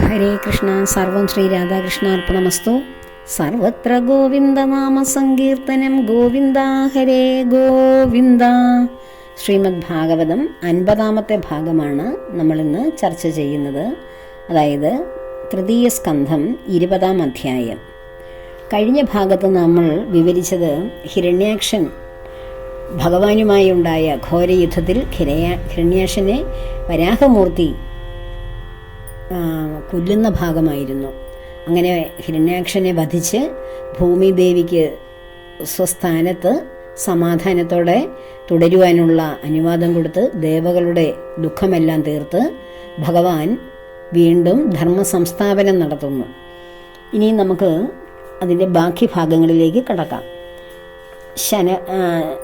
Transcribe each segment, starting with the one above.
ഹരേ കൃഷ്ണ സർവം ശ്രീ രാധാകൃഷ്ണാർപ്പണമസ്തു സർവത്ര ഗോവിന്ദ നാമ സങ്കീർത്തനം ഗോവിന്ദ ഹരേ ഗോവിന്ദ. ശ്രീമദ് ഭാഗവതം അൻപതാമത്തെ ഭാഗമാണ് നമ്മളിന്ന് ചർച്ച ചെയ്യുന്നത്. അതായത് തൃതീയ സ്കന്ധം ഇരുപതാം അധ്യായം. കഴിഞ്ഞ ഭാഗത്ത് നമ്മൾ വിവരിച്ചത് ഹിരണ്യാക്ഷൻ ഭഗവാനുമായി ഉണ്ടായ ഘോരയുദ്ധത്തിൽ ഹിരണ്യാക്ഷനെ വരാഹമൂർത്തി കൊല്ലുന്ന ഭാഗമായിരുന്നു. അങ്ങനെ ഹിരണ്യാക്ഷനെ വധിച്ച് ഭൂമിദേവിക്ക് സ്വസ്ഥാനത്ത് സമാധാനത്തോടെ തുടരുവാനുള്ള അനുവാദം കൊടുത്ത് ദേവകളുടെ ദുഃഖമെല്ലാം തീർത്ത് ഭഗവാൻ വീണ്ടും ധർമ്മ സംസ്ഥാപനം നടത്തുന്നു. ഇനി നമുക്ക് അതിന്റെ ബാക്കി ഭാഗങ്ങളിലേക്ക് കടക്കാം. ശന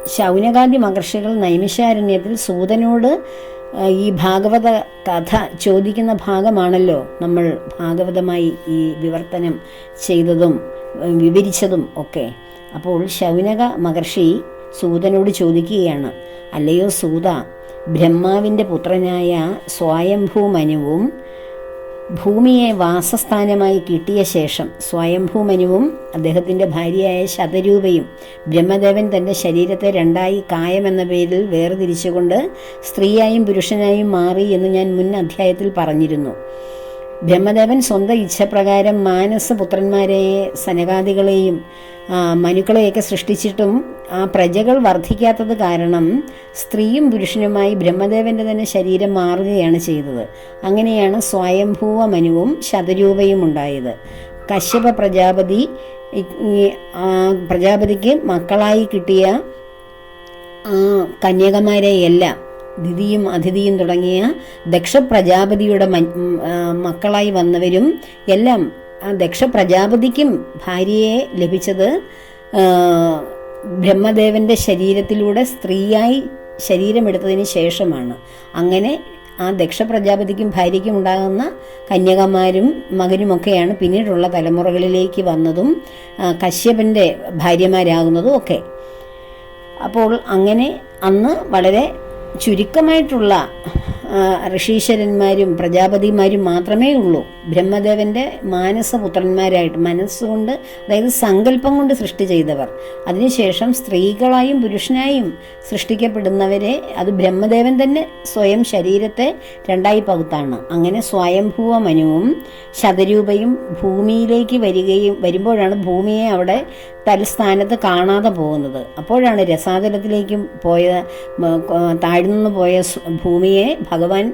ശൗനകാന്തി മഹർഷികൾ നൈമിശാരണ്യത്തിൽ സൂതനോട് ഈ ഭാഗവത കഥ ചോദിക്കുന്ന ഭാഗമാണല്ലോ നമ്മൾ ഭാഗവതമായി ഈ വിവർത്തനം ചെയ്തതും വിവരിച്ചതും ഒക്കെ. അപ്പോൾ ശൗനക മഹർഷി സൂതനോട് ചോദിക്കുകയാണ് അല്ലയോ സൂത ബ്രഹ്മാവിന്റെ പുത്രനായ സ്വയംഭൂ മനുവും ഭൂമിയെ വാസസ്ഥാനമായി കിട്ടിയ ശേഷം സ്വയംഭൂമനുവും അദ്ദേഹത്തിന്റെ ഭാര്യയായ ശതരൂപയും ബ്രഹ്മദേവൻ തന്റെ ശരീരത്തെ രണ്ടായി കായം എന്ന പേരിൽ വേർതിരിച്ചുകൊണ്ട് സ്ത്രീയായും പുരുഷനായും മാറി എന്ന് ഞാൻ മുൻ അധ്യായത്തിൽ പറഞ്ഞിരുന്നു. ബ്രഹ്മദേവൻ സ്വന്തം ഇച്ഛപ്രകാരം മാനസപുത്രന്മാരെ സനകാദികളെയും മനുക്കളെയൊക്കെ സൃഷ്ടിച്ചിട്ടും ആ പ്രജകൾ വർദ്ധിക്കാത്തത് കാരണം സ്ത്രീയും പുരുഷനുമായി ബ്രഹ്മദേവന്റെ തന്നെ ശരീരം മാറുകയാണ് ചെയ്തത്. അങ്ങനെയാണ് സ്വയംഭൂവ മനുവും ശതരൂപയും ഉണ്ടായത്. കശ്യപ പ്രജാപതി പ്രജാപതിക്ക് മക്കളായി കിട്ടിയ കന്യകമാരെയെല്ലാം ദിതിയും അതിഥിയും തുടങ്ങിയ ദക്ഷ പ്രജാപതിയുടെ മക്കളായി വന്നവരും എല്ലാം ദക്ഷ പ്രജാപതിക്കും ഭാര്യയെ ലഭിച്ചത് ബ്രഹ്മദേവന്റെ ശരീരത്തിലൂടെ സ്ത്രീയായി ശരീരമെടുത്തതിന് ശേഷമാണ്. അങ്ങനെ ആ ദക്ഷ പ്രജാപതിക്കും ഭാര്യയ്ക്കും ഉണ്ടാകുന്ന കന്യകമാരും മകനുമൊക്കെയാണ് പിന്നീടുള്ള തലമുറകളിലേക്ക് വന്നതും കശ്യപന്റെ ഭാര്യമാരാകുന്നതും ഒക്കെ. അപ്പോൾ അങ്ങനെ അന്ന് വളരെ ചുരുക്കമായിട്ടുള്ള ഋഷീശ്വരന്മാരും പ്രജാപതിമാരും മാത്രമേ ഉള്ളൂ. ബ്രഹ്മദേവന്റെ മാനസപുത്രന്മാരായിട്ട് മനസ്സുകൊണ്ട് അതായത് സങ്കല്പം കൊണ്ട് സൃഷ്ടി ചെയ്തവർ. അതിനുശേഷം സ്ത്രീകളായും പുരുഷനായും സൃഷ്ടിക്കപ്പെടുന്നവരെ അത് ബ്രഹ്മദേവൻ തന്നെ സ്വയം ശരീരത്തെ രണ്ടായി പകുത്താണ്. അങ്ങനെ സ്വയംഭൂവ മനുവും ശതരൂപയും ഭൂമിയിലേക്ക് വരികയും വരുമ്പോഴാണ് ഭൂമിയെ അവിടെ തൽസ്ഥാനത്ത് കാണാതെ പോകുന്നത്. അപ്പോഴാണ് രസാതലത്തിലേക്കും പോയ താഴ്ന്നു പോയ ഭൂമിയെ ഭഗവാൻ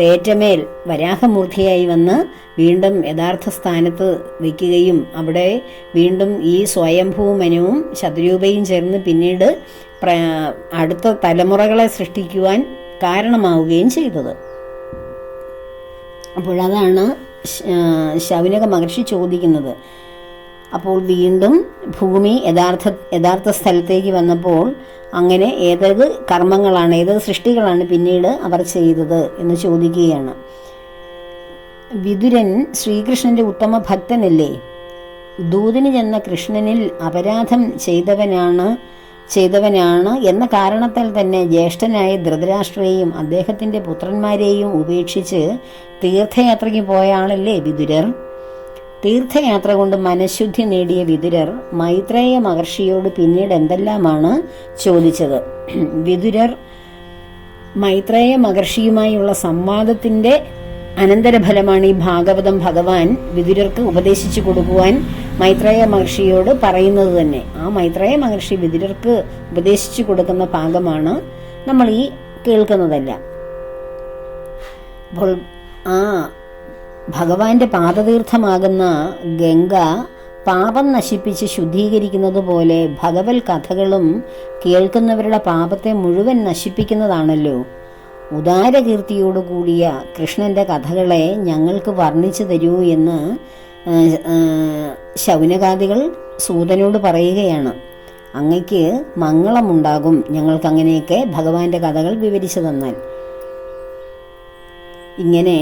തേറ്റമേൽ വരാഹമൂർത്തിയായി വന്ന് വീണ്ടും യഥാർത്ഥ സ്ഥാനത്ത് വയ്ക്കുകയും അവിടെ വീണ്ടും ഈ സ്വയംഭൂമനവും ശത്രുരൂപയും ചേർന്ന് പിന്നീട് അടുത്ത തലമുറകളെ സൃഷ്ടിക്കുവാൻ കാരണമാവുകയും ചെയ്തത്. അപ്പോഴതാണ് ശൗനക മഹർഷി ചോദിക്കുന്നത്. അപ്പോൾ വീണ്ടും ഭൂമി യഥാർത്ഥ യഥാർത്ഥ സ്ഥലത്തേക്ക് വന്നപ്പോൾ അങ്ങനെ ഏതത് കർമ്മങ്ങളാണ് ഏതത് സൃഷ്ടികളാണ് പിന്നീട് അവർ ചെയ്തത് എന്ന് ചോദിക്കുകയാണ്. വിതുരൻ ശ്രീകൃഷ്ണന്റെ ഉത്തമ ഭക്തനല്ലേ? ദൂതിന് ചെന്ന കൃഷ്ണനിൽ അപരാധം ചെയ്തവനാണ് ചെയ്തവനാണ് എന്ന കാരണത്താൽ തന്നെ ജ്യേഷ്ഠനായ ധൃതരാഷ്ട്രയെയും അദ്ദേഹത്തിന്റെ പുത്രന്മാരെയും ഉപേക്ഷിച്ച് തീർത്ഥയാത്രയ്ക്ക് പോയ ആളല്ലേ വിതുരർ തീർത്ഥയാത്ര കൊണ്ട് മനഃശുദ്ധി നേടിയ വിതുരർ മൈത്രേയ മഹർഷിയോട് പിന്നീട് എന്തെല്ലാമാണ് ചോദിച്ചത്? വിതുരർ മൈത്രേയ മഹർഷിയുമായുള്ള സംവാദത്തിന്റെ അനന്തരഫലമാണ് ഈ ഭാഗവതം ഭഗവാൻ വിതുരർക്ക് ഉപദേശിച്ചു കൊടുക്കുവാൻ മൈത്രേയ മഹർഷിയോട് പറയുന്നത് തന്നെ. ആ മൈത്രേയ മഹർഷി വിതുരർക്ക് ഉപദേശിച്ചു കൊടുക്കുന്ന ഭാഗമാണ് നമ്മൾ ഈ കേൾക്കുന്നതല്ല. അപ്പോൾ ആ ഭഗവാന്റെ പാദതീർത്ഥമാകുന്ന ഗംഗ പാപം നശിപ്പിച്ച് ശുദ്ധീകരിക്കുന്നത് പോലെ ഭഗവത് കഥകളും കേൾക്കുന്നവരുടെ പാപത്തെ മുഴുവൻ നശിപ്പിക്കുന്നതാണല്ലോ. ഉദാരകീർത്തിയോടു കൂടിയ കൃഷ്ണന്റെ കഥകളെ ഞങ്ങൾക്ക് വർണിച്ചു തരൂ എന്ന് ശൗനകാദികൾ സൂതനോട് പറയുകയാണ്. അങ്ങയ്ക്ക് മംഗളമുണ്ടാകും ഞങ്ങൾക്ക് അങ്ങനെയൊക്കെ ഭഗവാന്റെ കഥകൾ വിവരിച്ചു തന്നാൽ. ഇങ്ങനെ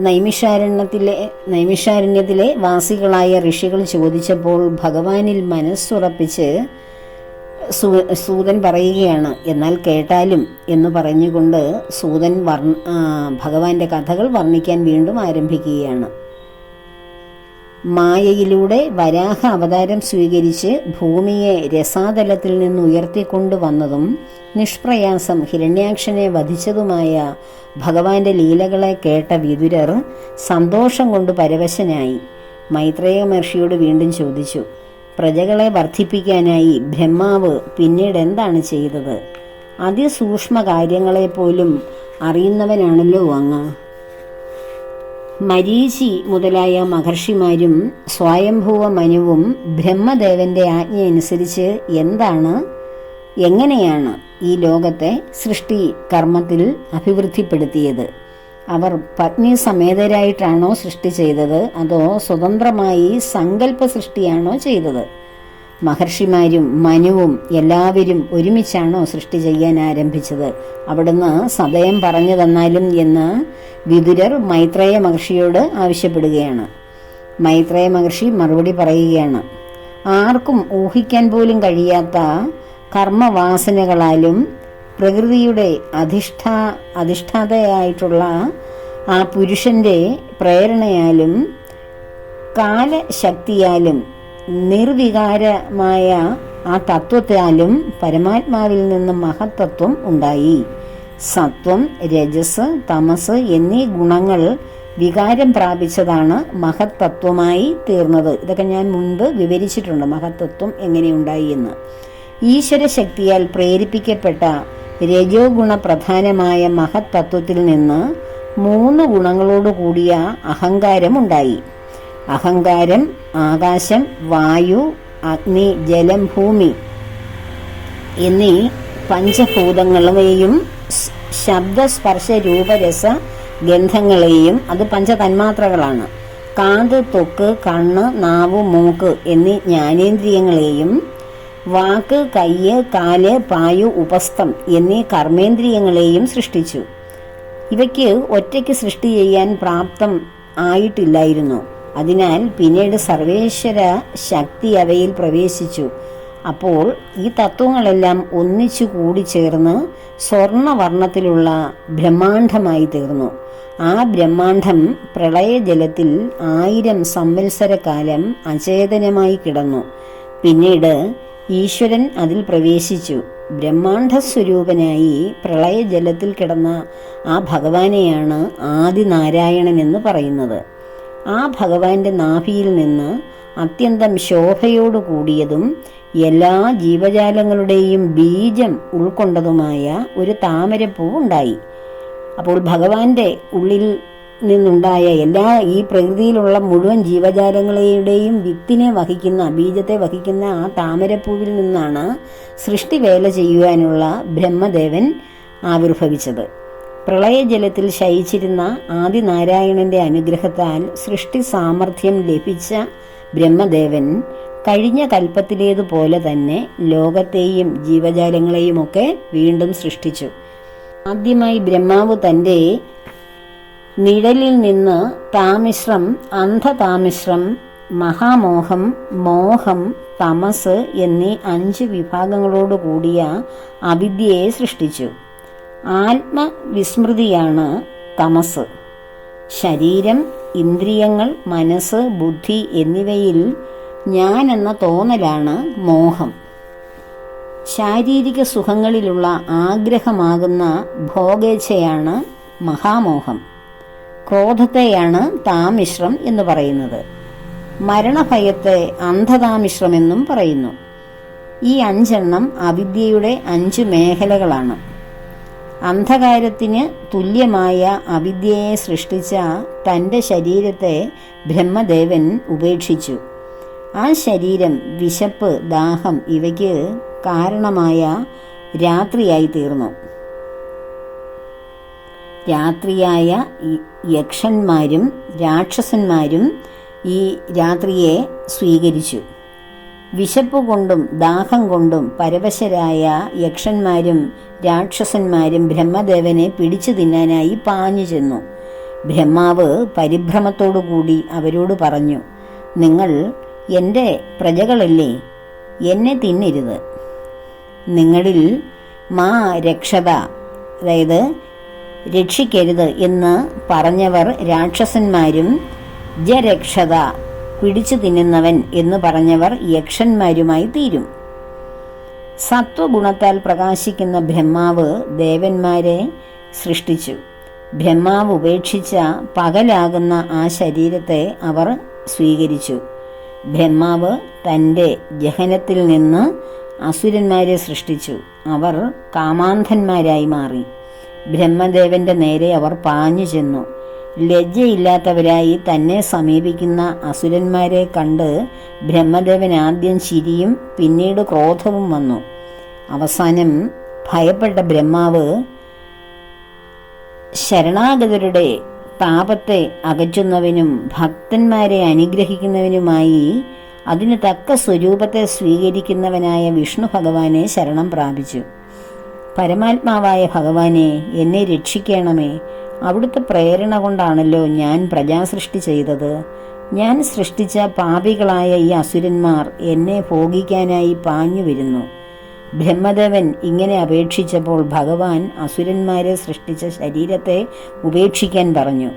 നൈമിഷാരണ്യത്തിലെ നൈമിഷാരണ്യത്തിലെ വാസികളായ ഋഷികൾ ചോദിച്ചപ്പോൾ ഭഗവാനിൽ മനസ്സുറപ്പിച്ച് സൂതൻ പറയുകയാണ് എന്നാൽ കേട്ടാലും എന്ന് പറഞ്ഞുകൊണ്ട് സൂതൻ വർണ ഭഗവാന്റെ കഥകൾ വർണിക്കാൻ വീണ്ടും ആരംഭിക്കുകയാണ്. മായയിലൂടെ വരാഹ അവതാരം സ്വീകരിച്ച് ഭൂമിയെ രസാതലത്തിൽ നിന്ന് ഉയർത്തിക്കൊണ്ടുവന്നതും നിഷ്പ്രയാസം ഹിരണ്യാക്ഷനെ വധിച്ചതുമായ ഭഗവാന്റെ ലീലകളെ കേട്ട വിതുരർ സന്തോഷം കൊണ്ട് പരവശനായി. മൈത്രേയ മഹർഷിയോട് വീണ്ടും ചോദിച്ചു പ്രജകളെ വർദ്ധിപ്പിക്കാനായി ബ്രഹ്മാവ് പിന്നീട് എന്താണ് ചെയ്തത്? അതിസൂക്ഷ്മ കാര്യങ്ങളെപ്പോലും അറിയുന്നവനാണല്ലോ അങ്ങ്. മരീചി മുതലായ മഹർഷിമാരും സ്വയംഭൂവ മനുവും ബ്രഹ്മദേവന്റെ ആജ്ഞയനുസരിച്ച് എന്താണ്? എങ്ങനെയാണ് ഈ ലോകത്തെ സൃഷ്ടി കർമ്മത്തിൽ അഭിവൃദ്ധിപ്പെടുത്തിയത്? അവർ പത്നി സമേതരായിട്ടാണോ സൃഷ്ടി ചെയ്തത്? അതോ സ്വതന്ത്രമായി സങ്കല്പ സൃഷ്ടിയാണോ ചെയ്തത്? മഹർഷിമാരും മനുവും എല്ലാവരും ഒരുമിച്ചാണോ സൃഷ്ടി ചെയ്യാൻ ആരംഭിച്ചത്? അവിടുന്ന് സദയം പറഞ്ഞു തന്നാലും എന്ന് വിതുരർ മൈത്രേയ മഹർഷിയോട് ആവശ്യപ്പെടുകയാണ്. മൈത്രേയ മഹർഷി മറുപടി പറയുകയാണ് ആർക്കും ഊഹിക്കാൻ പോലും കഴിയാത്ത കർമ്മവാസനകളാലും പ്രകൃതിയുടെ അധിഷ്ഠാ അധിഷ്ഠാതയായിട്ടുള്ള ആ പുരുഷന്റെ പ്രേരണയാലും കാലശക്തിയാലും നിർവികാരമായ ആ തത്വത്താലും പരമാത്മാവിൽ നിന്നും മഹത്തത്വം ഉണ്ടായി. സത്വം രജസ് തമസ് എന്നീ ഗുണങ്ങൾ വികാരം പ്രാപിച്ചതാണ് മഹത്തത്വമായി തീർന്നത്. ഇതൊക്കെ ഞാൻ മുൻപ് വിവരിച്ചിട്ടുണ്ട് മഹത്തത്വം എങ്ങനെയുണ്ടായി എന്ന്. ഈശ്വര ശക്തിയാൽ പ്രേരിപ്പിക്കപ്പെട്ട രജോ ഗുണ പ്രധാനമായ മഹത്തത്വത്തിൽ നിന്ന് മൂന്ന് ഗുണങ്ങളോട് കൂടിയ അഹങ്കാരം ഉണ്ടായി. അഹങ്കാരം ആകാശം വായു അഗ്നി ജലം ഭൂമി എന്നീ പഞ്ചഭൂതങ്ങളെയും ശബ്ദസ്പർശ രൂപരസ ഗന്ധങ്ങളെയും അത് പഞ്ചതന്മാത്രകളാണ്. കാത് തൊക്ക് കണ്ണ് നാവ് മൂക്ക് എന്നീ ജ്ഞാനേന്ദ്രിയങ്ങളെയും വാക്ക് കയ്യ് കാൽ പായു ഉപസ്ഥം എന്നീ കർമ്മേന്ദ്രിയങ്ങളെയും സൃഷ്ടിച്ചു. ഇവയ്ക്ക് ഒറ്റയ്ക്ക് സൃഷ്ടി ചെയ്യാൻ പ്രാപ്തം ആയിട്ടില്ലായിരുന്നു. അതിനാൽ പിന്നീട് സർവേശ്വര ശക്തി അവയിൽ പ്രവേശിച്ചു. അപ്പോൾ ഈ തത്വങ്ങളെല്ലാം ഒന്നിച്ചു കൂടി ചേർന്ന് സ്വർണവർണത്തിലുള്ള ബ്രഹ്മാണ്ഡമായി തീർന്നു. ആ ബ്രഹ്മാണ്ഡം പ്രളയജലത്തിൽ ആയിരം സംവത്സരകാലം അചേതനമായി കിടന്നു. പിന്നീട് ഈശ്വരൻ അതിൽ പ്രവേശിച്ചു. ബ്രഹ്മാണ്ഡ സ്വരൂപനായി പ്രളയജലത്തിൽ കിടന്ന ആ ഭഗവാനെയാണ് ആദിനാരായണൻ എന്ന് പറയുന്നത്. ആ ഭഗവാന്റെ നാഭിയിൽ നിന്ന് അത്യന്തം ശോഭയോടു കൂടിയതും എല്ലാ ജീവജാലങ്ങളുടെയും ബീജം ഉൾക്കൊണ്ടതുമായ ഒരു താമരപ്പൂ ഉണ്ടായി. അപ്പോൾ ഭഗവാന്റെ ഉള്ളിൽ നിന്നുണ്ടായ എല്ലാ ഈ പ്രകൃതിയിലുള്ള മുഴുവൻ ജീവജാലങ്ങളുടെയും വിത്തിനെ വഹിക്കുന്ന ബീജത്തെ വഹിക്കുന്ന ആ താമരപ്പൂവിൽ നിന്നാണ് സൃഷ്ടിവേല ചെയ്യുവാനുള്ള ബ്രഹ്മദേവൻ ആവിർഭവിച്ചത്. പ്രളയജലത്തിൽ ശയിച്ചിരുന്ന ആദിനാരായണന്റെ അനുഗ്രഹത്താൽ സൃഷ്ടി സാമർഥ്യം ലഭിച്ച ബ്രഹ്മദേവൻ കഴിഞ്ഞ കൽപ്പത്തിലേതുപോലെ തന്നെ ലോകത്തെയും ജീവജാലങ്ങളെയുമൊക്കെ വീണ്ടും സൃഷ്ടിച്ചു. ആദ്യമായി ബ്രഹ്മാവ് തന്റെ നിഴലിൽ നിന്ന് താമിശ്രം അന്ധതാമിശ്രം മഹാമോഹം മോഹം തമസ് എന്നീ അഞ്ച് വിഭാഗങ്ങളോട് കൂടിയ അവിദ്യയെ സൃഷ്ടിച്ചു. ആത്മവിസ്മൃതിയാണ് തമസ്. ശരീരം ഇന്ദ്രിയങ്ങൾ മനസ്സ് ബുദ്ധി എന്നിവയിൽ ഞാൻ എന്ന തോന്നലാണ് മോഹം. ശാരീരിക സുഖങ്ങളിലുള്ള ആഗ്രഹമാകുന്ന ഭോഗേച്ഛയാണ് മഹാമോഹം. ക്രോധത്തെയാണ് താമിശ്രം എന്ന് പറയുന്നത്. മരണഭയത്തെ അന്ധതാമിശ്രം എന്നും പറയുന്നു. ഈ അഞ്ചെണ്ണം അവിദ്യയുടെ അഞ്ച് മേഖലകളാണ്. അന്ധകാരത്തിന് തുല്യമായ അവിദ്യയെ സൃഷ്ടിച്ച തന്റെ ശരീരത്തെ ബ്രഹ്മദേവൻ ഉപേക്ഷിച്ചു. ആ ശരീരം വിശപ്പ് ദാഹം ഇവയ്ക്ക് കാരണമായ രാത്രിയായി തീർന്നു. രാത്രിയായ യക്ഷന്മാരും രാക്ഷസന്മാരും ഈ രാത്രിയെ സ്വീകരിച്ചു. വിശപ്പ് കൊണ്ടും ദാഹം കൊണ്ടും പരവശരായ യക്ഷന്മാരും രാക്ഷസന്മാരും ബ്രഹ്മദേവനെ പിടിച്ചു തിന്നാനായി പാഞ്ഞു ചെന്നു. ബ്രഹ്മാവ് പരിഭ്രമത്തോടുകൂടി അവരോട് പറഞ്ഞു നിങ്ങൾ എന്റെ പ്രജകളല്ലേ എന്നെ തിന്നരുത്. നിങ്ങളിൽ മാ രക്ഷത അതായത് രക്ഷിക്കരുത് എന്ന് പറഞ്ഞവർ രാക്ഷസന്മാരും ജരക്ഷത പിടിച്ചു തിന്നുന്നവൻ എന്ന് പറഞ്ഞവർ യക്ഷന്മാരുമായി തീരും. സത്വഗുണത്താൽ പ്രകാശിക്കുന്ന ബ്രഹ്മാവ് ദേവന്മാരെ സൃഷ്ടിച്ചു. ബ്രഹ്മാവ് ഉപേക്ഷിച്ച പകലാകുന്ന ആ ശരീരത്തെ അവർ സ്വീകരിച്ചു. ബ്രഹ്മാവ് തന്റെ ജഹനത്തിൽ നിന്ന് അസുരന്മാരെ സൃഷ്ടിച്ചു. അവർ കാമാന്ധന്മാരായി മാറി. ബ്രഹ്മദേവന്റെ നേരെ അവർ പാഞ്ഞു ചെന്നു ലജ്ജയില്ലാത്തവരായി തന്നെ സമീപിക്കുന്ന അസുരന്മാരെ കണ്ട് ബ്രഹ്മദേവൻ ആദ്യം ചിരിയും പിന്നീട് ക്രോധവും വന്നു. അവസാനം ഭയപ്പെട്ട ബ്രഹ്മാവ് ശരണാഗതരുടെ താപത്തെ അകറ്റുന്നവനും ഭക്തന്മാരെ അനുഗ്രഹിക്കുന്നവനുമായി അതിന് തക്ക സ്വരൂപത്തെ സ്വീകരിക്കുന്നവനായ വിഷ്ണു ഭഗവാനെ ശരണം പ്രാപിച്ചു. പരമാത്മാവായ ഭഗവാനെ എന്നെ രക്ഷിക്കണമേ. അവിടുത്തെ പ്രേരണ കൊണ്ടാണല്ലോ ഞാൻ പ്രജാസൃഷ്ടി ചെയ്തത്. ഞാൻ സൃഷ്ടിച്ച പാപികളായ ഈ അസുരന്മാർ എന്നെ ഭോഗിക്കാനായി പാഞ്ഞു വരുന്നു. ബ്രഹ്മദേവൻ ഇങ്ങനെ അപേക്ഷിച്ചപ്പോൾ ഭഗവാൻ അസുരന്മാരെ സൃഷ്ടിച്ച ശരീരത്തെ ഉപേക്ഷിക്കാൻ പറഞ്ഞു.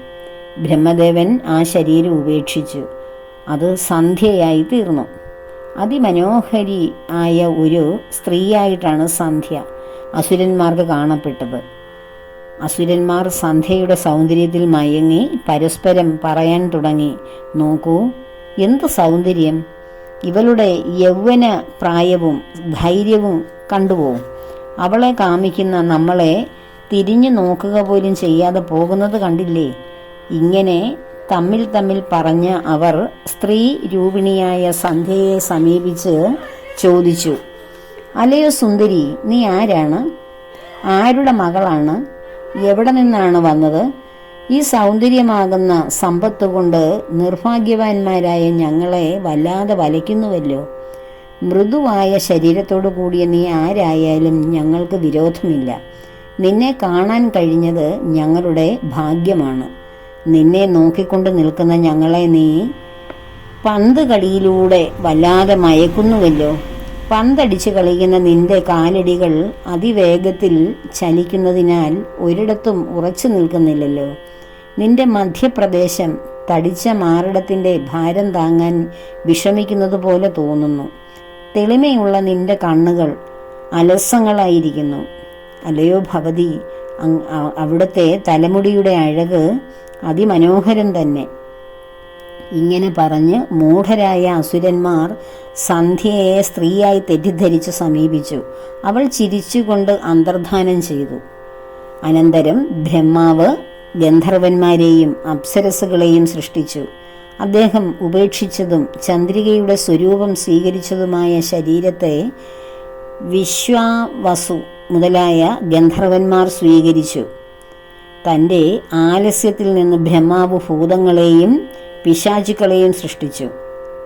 ബ്രഹ്മദേവൻ ആ ശരീരം ഉപേക്ഷിച്ചു. അത് സന്ധ്യയായി തീർന്നു. അതിമനോഹരി ആയ ഒരു സ്ത്രീയായിട്ടാണ് സന്ധ്യ അസുരന്മാർക്ക് കാണപ്പെട്ടത്. അസുരന്മാർ സന്ധ്യയുടെ സൗന്ദര്യത്തിൽ മയങ്ങി പരസ്പരം പറയാൻ തുടങ്ങി. നോക്കൂ എന്ത് സൗന്ദര്യം? ഇവളുടെ യൗവന പ്രായവും ധൈര്യവും കണ്ടുപോകും അവളെ കാമിക്കുന്ന നമ്മളെ തിരിഞ്ഞു നോക്കുക പോലും ചെയ്യാതെ പോകുന്നത് കണ്ടില്ലേ ഇങ്ങനെ തമ്മിൽ തമ്മിൽ പറഞ്ഞ അവർ സ്ത്രീ രൂപിണിയായ സന്ധ്യയെ സമീപിച്ച് ചോദിച്ചു അലയോ സുന്ദരി നീ ആരാണ്? ആരുടെ മകളാണ്? എവിടെ നിന്നാണ് വന്നത്? ഈ സൗന്ദര്യമാകുന്ന സമ്പത്ത് കൊണ്ട് നിർഭാഗ്യവാന്മാരായ ഞങ്ങളെ വല്ലാതെ വലയ്ക്കുന്നുവല്ലോ. മൃദുവായ ശരീരത്തോടു കൂടിയ നീ ആരായാലും ഞങ്ങൾക്ക് വിരോധമില്ല. നിന്നെ കാണാൻ കഴിഞ്ഞത് ഞങ്ങളുടെ ഭാഗ്യമാണ്. നിന്നെ നോക്കിക്കൊണ്ട് നിൽക്കുന്ന ഞങ്ങളെ നീ പന്ത് കളിയിലൂടെ വല്ലാതെ മയക്കുന്നുവല്ലോ. പന്തടിച്ച് കളിക്കുന്ന നിന്റെ കാലടികൾ അതിവേഗത്തിൽ ചലിക്കുന്നതിനാൽ ഒരിടത്തും ഉറച്ചു നിൽക്കുന്നില്ലല്ലോ. നിന്റെ മധ്യപ്രദേശം തടിച്ച മാറിടത്തിന്റെ ഭാരം താങ്ങാൻ വിഷമിക്കുന്നത് പോലെ തോന്നുന്നു. തെളിമയുള്ള നിന്റെ കണ്ണുകൾ അലസങ്ങളായിരിക്കുന്നു. അല്ലയോ ഭവതി അവിടുത്തെ തലമുടിയുടെ അഴക് അതിമനോഹരം തന്നെ. ഇങ്ങനെ പറഞ്ഞ് മൂഢരായ അസുരന്മാർ സന്ധ്യയെ സ്ത്രീയായി തെറ്റിദ്ധരിച്ച് സമീപിച്ചു. അവൾ ചിരിച്ചുകൊണ്ട് അന്തർധാനം ചെയ്തു. അനന്തരം ബ്രഹ്മാവ് ഗന്ധർവന്മാരെയും അപ്സരസുകളെയും സൃഷ്ടിച്ചു. അദ്ദേഹം ഉപേക്ഷിച്ചതും ചന്ദ്രികയുടെ സ്വരൂപം സ്വീകരിച്ചതുമായ ശരീരത്തെ വിശ്വാവസു മുതലായ ഗന്ധർവന്മാർ സ്വീകരിച്ചു. തന്റെ ആലസ്യത്തിൽ നിന്ന് ബ്രഹ്മാവ് ഭൂതങ്ങളെയും പിശാചുക്കളെയും സൃഷ്ടിച്ചു.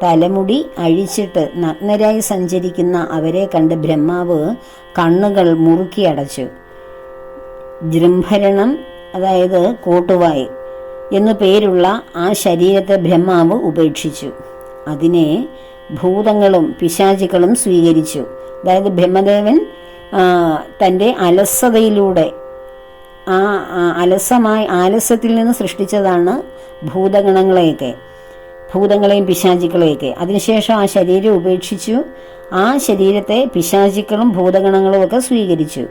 തലമുടി അഴിച്ചിട്ട് നഗ്നരായി സഞ്ചരിക്കുന്ന അവരെ കണ്ട് ബ്രഹ്മാവ് കണ്ണുകൾ മുറുക്കി അടച്ചു. ജൃംഭരണം അതായത് കോട്ടുവായ് എന്നു പേരുള്ള ആ ശരീരത്തെ ബ്രഹ്മാവ് ഉപേക്ഷിച്ചു. അതിനെ ഭൂതങ്ങളും പിശാചുക്കളും സ്വീകരിച്ചു. അതായത് ബ്രഹ്മദേവൻ തന്റെ അലസതയിലൂടെ ആ അലസമായി ആലസ്യത്തിൽ നിന്ന് സൃഷ്ടിച്ചതാണ് ഭൂതഗണങ്ങളെയൊക്കെ ഭൂതങ്ങളെയും പിശാചിക്കളെയൊക്കെ. അതിനുശേഷം ആ ശരീരം ഉപേക്ഷിച്ചു. ആ ശരീരത്തെ പിശാചിക്കളും ഭൂതഗണങ്ങളും ഒക്കെ സ്വീകരിച്ചു.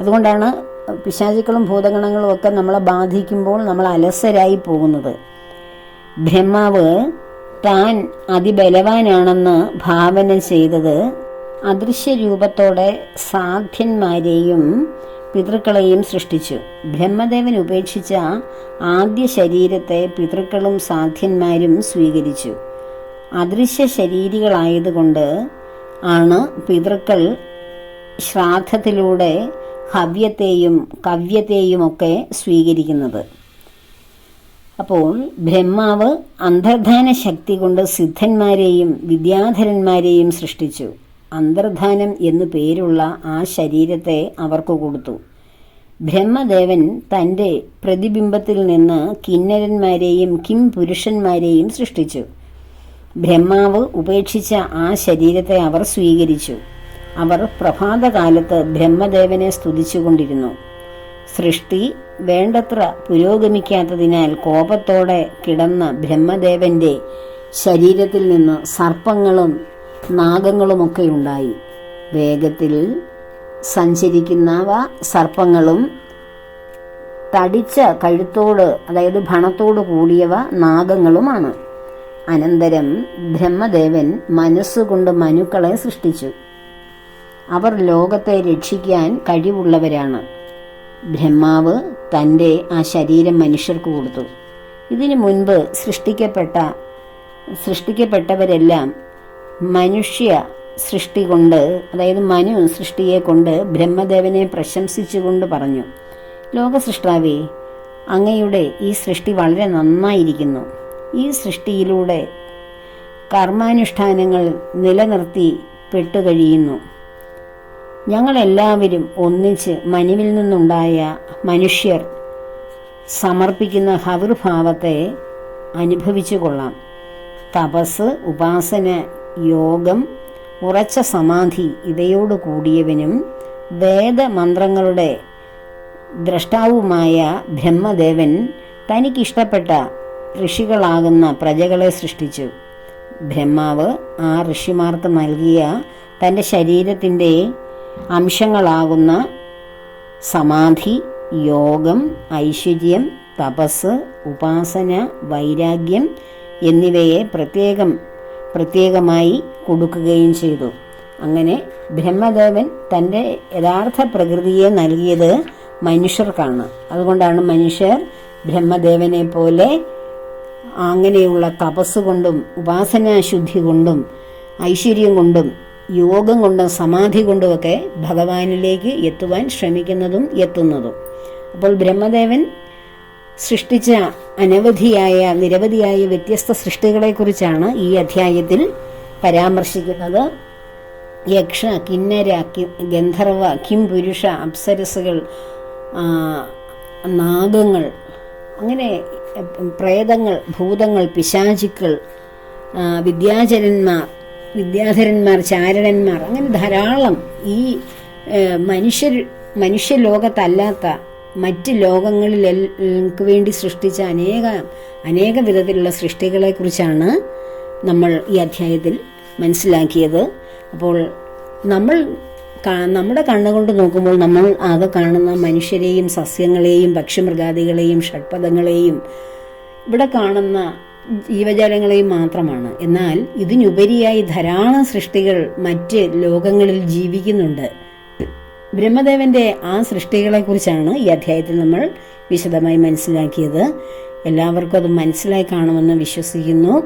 അതുകൊണ്ടാണ് പിശാചുക്കളും ഭൂതഗണങ്ങളും ഒക്കെ നമ്മളെ ബാധിക്കുമ്പോൾ നമ്മൾ അലസരായി പോകുന്നത്. ബ്രഹ്മാവ് താൻ അതിബലവാനാണെന്ന് ഭാവന ചെയ്തത് അദൃശ്യ രൂപത്തോടെ സാധ്യന്മാരെയും പിതൃക്കളെയും സൃഷ്ടിച്ചു. ബ്രഹ്മദേവൻ ഉപേക്ഷിച്ച ആദ്യ ശരീരത്തെ പിതൃക്കളും സാധ്യന്മാരും സ്വീകരിച്ചു. അദൃശ്യ ശരീരികളായതുകൊണ്ട് ആണ് പിതൃക്കൾ ശ്രാദ്ധത്തിലൂടെ ഹവ്യത്തെയും ഒക്കെ സ്വീകരിക്കുന്നത്. അപ്പോൾ ബ്രഹ്മാവ് അന്തർധാന ശക്തി കൊണ്ട് സിദ്ധന്മാരെയും വിദ്യാധരന്മാരെയും സൃഷ്ടിച്ചു. അന്തർധാനം എന്നു പേരുള്ള ആ ശരീരത്തെ അവർക്ക് കൊടുത്തു. ബ്രഹ്മദേവൻ തന്റെ പ്രതിബിംബത്തിൽ നിന്ന് കിന്നരന്മാരെയും കിം പുരുഷന്മാരെയും സൃഷ്ടിച്ചു. ബ്രഹ്മാവ് ഉപേക്ഷിച്ച ആ ശരീരത്തെ അവർ സ്വീകരിച്ചു. അവർ പ്രഭാതകാലത്ത് ബ്രഹ്മദേവനെ സ്തുതിച്ചുകൊണ്ടിരുന്നു. സൃഷ്ടി വേണ്ടത്ര പുരോഗമിക്കാത്തതിനാൽ കോപത്തോടെ കിടന്ന ബ്രഹ്മദേവന്റെ ശരീരത്തിൽ നിന്ന് സർപ്പങ്ങളും നാഗങ്ങളുമൊക്കെ ഉണ്ടായി വേഗത്തിൽ സഞ്ചരിക്കുന്നവ സർപ്പങ്ങളും തടിച്ച കഴുത്തോട് അതായത് ഭണത്തോട് കൂടിയവ നാഗങ്ങളുമാണ്. അനന്തരം ബ്രഹ്മദേവൻ മനസ്സുകൊണ്ട് മനുക്കളെ സൃഷ്ടിച്ചു. അവർ ലോകത്തെ രക്ഷിക്കാൻ കഴിവുള്ളവരാണ്. ബ്രഹ്മാവ് തന്റെ ആ ശരീരം മനുഷ്യർക്ക് കൊടുത്തു. ഇതിനു മുൻപ് സൃഷ്ടിക്കപ്പെട്ട സൃഷ്ടിക്കപ്പെട്ടവരെല്ലാം മനുഷ്യ സൃഷ്ടി കൊണ്ട് അതായത് മനു സൃഷ്ടിയെ കൊണ്ട് ബ്രഹ്മദേവനെ പ്രശംസിച്ചുകൊണ്ട് പറഞ്ഞു ലോക ലോകസൃഷ്ടാവേ അങ്ങയുടെ ഈ സൃഷ്ടി വളരെ നന്നായിരിക്കുന്നു. ഈ സൃഷ്ടിയിലൂടെ കർമാനുഷ്ഠാനങ്ങൾ നിലനിർത്തി പെട്ടുകഴിയുന്നു ഞങ്ങളെല്ലാവരും ഒന്നിച്ച് മനുവിൽ നിന്നുണ്ടായ മനുഷ്യർ സമർപ്പിക്കുന്ന ഹവിർഭാവത്തെ അനുഭവിച്ചു കൊള്ളാം. തപസ് ഉപാസന യോഗം ഉറച്ച സമാധി ഇവയോട് കൂടിയവനും വേദമന്ത്രങ്ങളുടെ ദ്രഷ്ടാവുമായ ബ്രഹ്മദേവൻ തനിക്കിഷ്ടപ്പെട്ട ഋഷികളാകുന്ന പ്രജകളെ സൃഷ്ടിച്ചു. ബ്രഹ്മാവ് ആ ഋഷിമാർക്ക് നൽകിയ തന്റെ ശരീരത്തിന്റെ അംശങ്ങളാകുന്ന സമാധി യോഗം ഐശ്വര്യം തപസ് ഉപാസന വൈരാഗ്യം എന്നിവയെ പ്രത്യേകം പ്രത്യേകമായി കൊടുക്കുകയും ചെയ്തു. അങ്ങനെ ബ്രഹ്മദേവൻ തന്റെ യഥാർത്ഥ പ്രകൃതിയെ നൽകിയത് മനുഷ്യർക്കാണ്. അതുകൊണ്ടാണ് മനുഷ്യർ ബ്രഹ്മദേവനെ പോലെ അങ്ങനെയുള്ള തപസ് കൊണ്ടും ഉപാസനാശുദ്ധി കൊണ്ടും ഐശ്വര്യം കൊണ്ടും യോഗം കൊണ്ടും സമാധി കൊണ്ടുമൊക്കെ ഭഗവാനിലേക്ക് എത്തുവാൻ ശ്രമിക്കുന്നതും എത്തുന്നതും. അപ്പോൾ ബ്രഹ്മദേവൻ സൃഷ്ടിച്ച അനവധിയായ നിരവധിയായ വ്യത്യസ്ത സൃഷ്ടികളെക്കുറിച്ചാണ് ഈ അധ്യായത്തിൽ പരാമർശിക്കുന്നത്. യക്ഷ കിന്നര ഗന്ധർവ കിം പുരുഷ അപ്സരസുകൾ നാഗങ്ങൾ അങ്ങനെ പ്രേതങ്ങൾ ഭൂതങ്ങൾ പിശാചിക്കൾ വിദ്യാചരന്മാർ വിദ്യാധരന്മാർ ചാരണന്മാർ അങ്ങനെ ധാരാളം ഈ മനുഷ്യർ മനുഷ്യലോകത്തല്ലാത്ത മറ്റ് ലോകങ്ങളിൽ വേണ്ടി സൃഷ്ടിച്ച അനേക അനേക വിധത്തിലുള്ള സൃഷ്ടികളെക്കുറിച്ചാണ് നമ്മൾ ഈ അധ്യായത്തിൽ മനസ്സിലാക്കിയത്. അപ്പോൾ നമ്മൾ നമ്മുടെ കണ്ണുകൊണ്ട് നോക്കുമ്പോൾ നമ്മൾ ആകെ കാണുന്ന മനുഷ്യരെയും സസ്യങ്ങളെയും പക്ഷിമൃഗാദികളെയും ഷഡ്പദങ്ങളെയും ഇവിടെ കാണുന്ന ജീവജാലങ്ങളെയും മാത്രമാണ്. എന്നാൽ ഇതിനുപരിയായി ധാരാളം സൃഷ്ടികൾ മറ്റ് ലോകങ്ങളിൽ ജീവിക്കുന്നുണ്ട്. ബ്രഹ്മദേവന്റെ ആ സൃഷ്ടികളെക്കുറിച്ചാണ് ഈ അധ്യായത്തിൽ നമ്മൾ വിശദമായി മനസ്സിലാക്കിയത്. എല്ലാവർക്കും അത് മനസ്സിലായി കാണുമെന്ന് വിശ്വസിക്കുന്നു.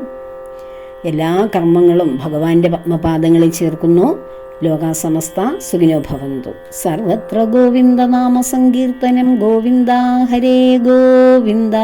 എല്ലാ കർമ്മങ്ങളും ഭഗവാന്റെ പത്മപാദങ്ങളിൽ ചേർക്കുന്നു. ലോകാസമസ്ത സുഖിനോ ഭവന്തു. സർവത്ര ഗോവിന്ദ നാമ സങ്കീർത്തനം. ഗോവിന്ദ ഹരേ ഗോവിന്ദ.